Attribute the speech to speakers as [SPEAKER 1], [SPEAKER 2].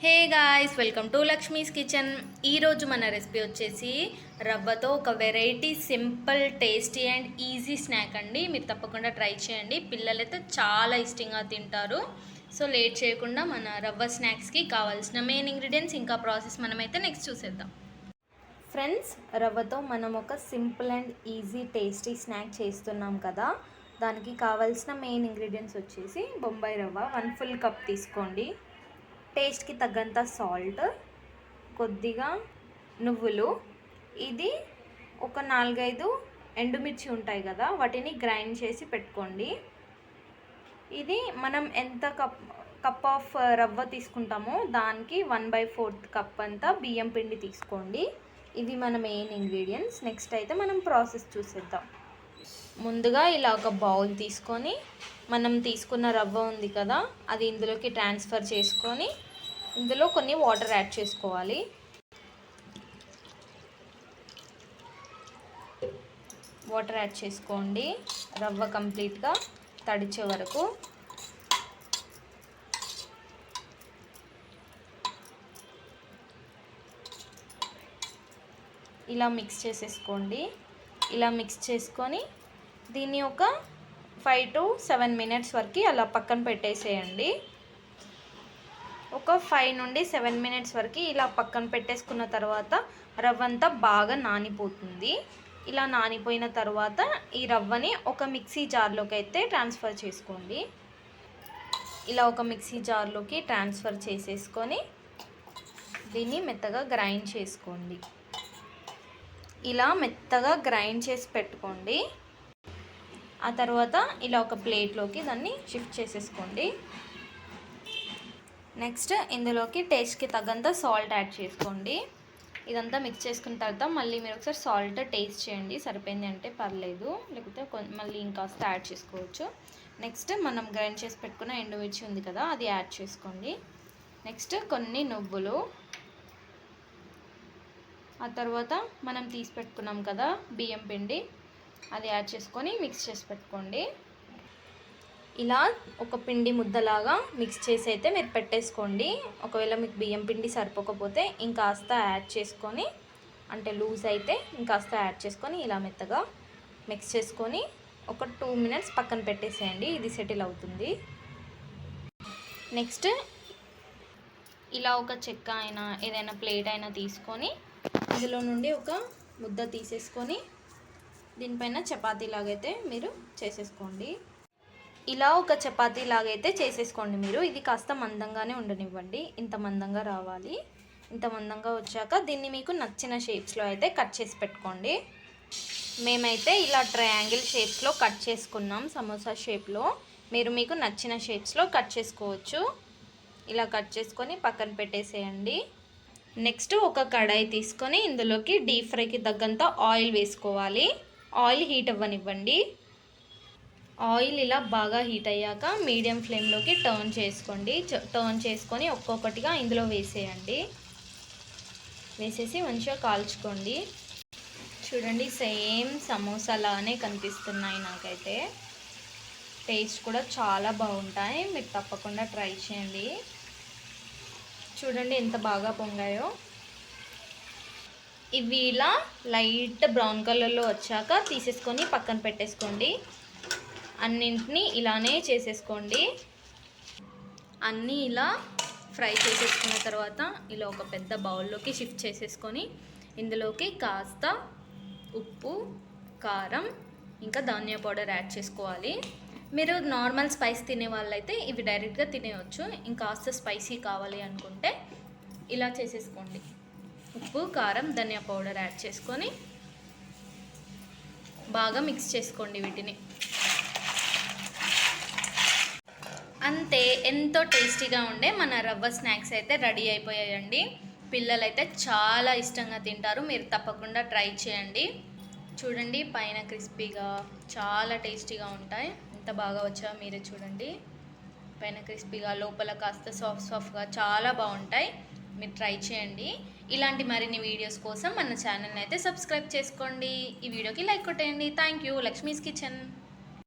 [SPEAKER 1] Hey guys welcome to Lakshmi's kitchen. ఈరోజు మన recipe వచ్చేసి రవ్వతో ఒక variety simple tasty and easy snack అండి. మీరు తప్పకుండా ట్రై చేయండి. పిల్లలైతే చాలా ఇష్టంగా తింటారు. సో లేట్ చేయకుండా మన రవ్వ స్నాక్స్కి కావాల్సిన మెయిన్ ఇంగ్రీడియంట్స్ ఇంకా ప్రాసెస్ మనమైతే నెక్స్ట్ చూసేద్దాం. ఫ్రెండ్స్ రవ్వతో మనం ఒక simple and easy tasty snack చేస్తున్నాం కదా. దానికి కావాల్సిన మెయిన్ ఇంగ్రీడియంట్స్ వచ్చేసి బొంబాయి రవ్వ. వన్ ఫుల్ కప్ తీసుకోండి. టేస్ట్కి తగ్గంత సాల్ట్ కొద్దిగా నువ్వులు. ఇది ఒక నాలుగైదు ఎండుమిర్చి ఉంటాయి కదా వాటిని గ్రైండ్ చేసి పెట్టుకోండి. ఇది మనం ఎంత కప్ కప్ ఆఫ్ రవ్వ తీసుకుంటామో దానికి వన్ బై ఫోర్త్ కప్ అంతా బియ్యం పిండి తీసుకోండి. ఇది మన మెయిన్ ఇంగ్రీడియంట్స్. నెక్స్ట్ అయితే మనం ప్రాసెస్ చూసేద్దాం. ముందుగా ఇలా ఒక బౌల్ తీసుకొని మనం తీసుకున్న రవ్వ ఉంది కదా అది ఇందులోకి ట్రాన్స్ఫర్ చేసుకొని ఇందులో కొన్ని వాటర్ యాడ్ చేసుకోవాలి. వాటర్ యాడ్ చేసుకోండి. రవ్వ కంప్లీట్గా తడిచే వరకు. ఇలా మిక్స్ చేసేసుకోండి. ఇలా మిక్స్ చేసుకొని దీన్ని ఒక ఫైవ్ టు సెవెన్ మినిట్స్ వరకు అలా పక్కన పెట్టేసేయండి. ఒక ఫైవ్ నుండి సెవెన్ మినిట్స్ వరకు ఇలా పక్కన పెట్టేసుకున్న తర్వాత రవ్వ అంతా బాగా నానిపోతుంది. ఇలా నానిపోయిన తర్వాత ఈ రవ్వని ఒక మిక్సీ జార్లోకి అయితే ట్రాన్స్ఫర్ చేసుకోండి. ఇలా ఒక మిక్సీ జార్లోకి ట్రాన్స్ఫర్ చేసేసుకొని దీన్ని మెత్తగా గ్రైండ్ చేసుకోండి. ఇలా మెత్తగా గ్రైండ్ చేసి పెట్టుకోండి. ఆ తర్వాత ఇలా ఒక ప్లేట్లోకి దాన్ని షిఫ్ట్ చేసేసుకోండి. నెక్స్ట్ ఇందులోకి టేస్ట్కి తగ్గంత సాల్ట్ యాడ్ చేసుకోండి. ఇదంతా మిక్స్ చేసుకున్న తర్వాత మళ్ళీ మీరు ఒకసారి సాల్ట్ టేస్ట్ చేయండి. సరిపోయింది అంటే పర్లేదు. లేకపోతే మళ్ళీ ఇంకాస్త యాడ్ చేసుకోవచ్చు. నెక్స్ట్ మనం గ్రైండ్ చేసి పెట్టుకున్న ఎండుమిర్చి ఉంది కదా అది యాడ్ చేసుకోండి. నెక్స్ట్ కొన్ని నువ్వులు. ఆ తర్వాత మనం తీసి పెట్టుకున్నాం కదా బియ్యం పిండి అది యాడ్ చేసుకొని మిక్స్ చేసి పెట్టుకోండి. ఇలా ఒక పిండి ముద్దలాగా మిక్స్ చేసి అయితే మీరు పెట్టేసుకోండి. ఒకవేళ మీకు బియ్యం పిండి సరిపోకపోతే ఇంకాస్త యాడ్ చేసుకొని అంటే లూజ్ అయితే ఇంకాస్త యాడ్ చేసుకొని ఇలా మెత్తగా మిక్స్ చేసుకొని ఒక టూ మినిట్స్ పక్కన పెట్టేసేయండి. ఇది సెటిల్ అవుతుంది. నెక్స్ట్ ఇలా ఒక చెక్క అయినా ఏదైనా ప్లేట్ అయినా తీసుకొని ఇందులో నుండి ఒక ముద్ద తీసేసుకొని దీనిపైన చపాతీలాగైతే మీరు చేసేసుకోండి. ఇలా ఒక చపాతీ లాగైతే చేసేసుకోండి మీరు. ఇది కాస్త మందంగానే ఉండనివ్వండి. ఇంత మందంగా రావాలి. ఇంత మందంగా వచ్చాక దీన్ని మీకు నచ్చిన షేప్స్లో అయితే కట్ చేసి పెట్టుకోండి. మేమైతే ఇలా ట్రయాంగిల్ షేప్స్లో కట్ చేసుకున్నాం సమోసా షేప్లో. మీరు మీకు నచ్చిన షేప్స్లో కట్ చేసుకోవచ్చు. ఇలా కట్ చేసుకొని పక్కన పెట్టేసేయండి. నెక్స్ట్ ఒక కడాయి తీసుకొని ఇందులోకి డీప్ ఫ్రైకి తగ్గంత ఆయిల్ వేసుకోవాలి. ఆయిల్ హీట్ అవ్వనివ్వండి. ఆయిల్ ఇలా బాగా హీట్ అయ్యాక మీడియం ఫ్లేమ్లోకి టర్న్ చేసుకోండి. టర్న్ చేసుకొని ఒక్కొక్కటిగా ఇందులో వేసేయండి. వేసేసి మంచిగా కాల్చుకోండి. చూడండి సేమ్ సమోసాలానే కనిపిస్తున్నాయి నాకైతే. టేస్ట్ కూడా చాలా బాగుంటాయి. మీరు తప్పకుండా ట్రై చేయండి. చూడండి ఎంత బాగా పొంగాయో. ఇవి ఇలా లైట్ బ్రౌన్ కలర్లో వచ్చాక తీసేసుకొని పక్కన పెట్టేసుకోండి. అన్నింటినీ ఇలానే చేసేసుకోండి. అన్నీ ఇలా ఫ్రై చేసేసుకున్న తర్వాత ఇలా ఒక పెద్ద బౌల్లోకి షిఫ్ట్ చేసేసుకొని ఇందులోకి కాస్త ఉప్పు కారం ఇంకా ధనియా పౌడర్ యాడ్ చేసుకోవాలి. మీరు నార్మల్ స్పైస్ తినే వాళ్ళైతే ఇవి డైరెక్ట్గా తినేయచ్చు. ఇంకాస్త స్పైసీ కావాలి అనుకుంటే ఇలా చేసేసుకోండి. ఉప్పు కారం ధనియా పౌడర్ యాడ్ చేసుకొని బాగా మిక్స్ చేసుకోండి వీటిని. అంతే ఎంతో టేస్టీగా ఉండే మన రవ్వ స్నాక్స్ అయితే రెడీ అయిపోయాయండి. పిల్లలైతే చాలా ఇష్టంగా తింటారు మీరు తప్పకుండా ట్రై చేయండి. చూడండి పైన క్రిస్పీగా చాలా టేస్టీగా ఉంటాయి. ఎంత బాగా వచ్చా మీరే చూడండి. పైన క్రిస్పీగా లోపల కాస్త సాఫ్ట్ సాఫ్ట్గా చాలా బాగుంటాయి. మీరు ట్రై చేయండి. ఇలాంటి మరిన్ని వీడియోస్ కోసం మన ఛానల్ని అయితే సబ్స్క్రైబ్ చేసుకోండి. ఈ వీడియోకి లైక్ కొట్టేయండి. Thank you. లక్ష్మీస్ కిచెన్.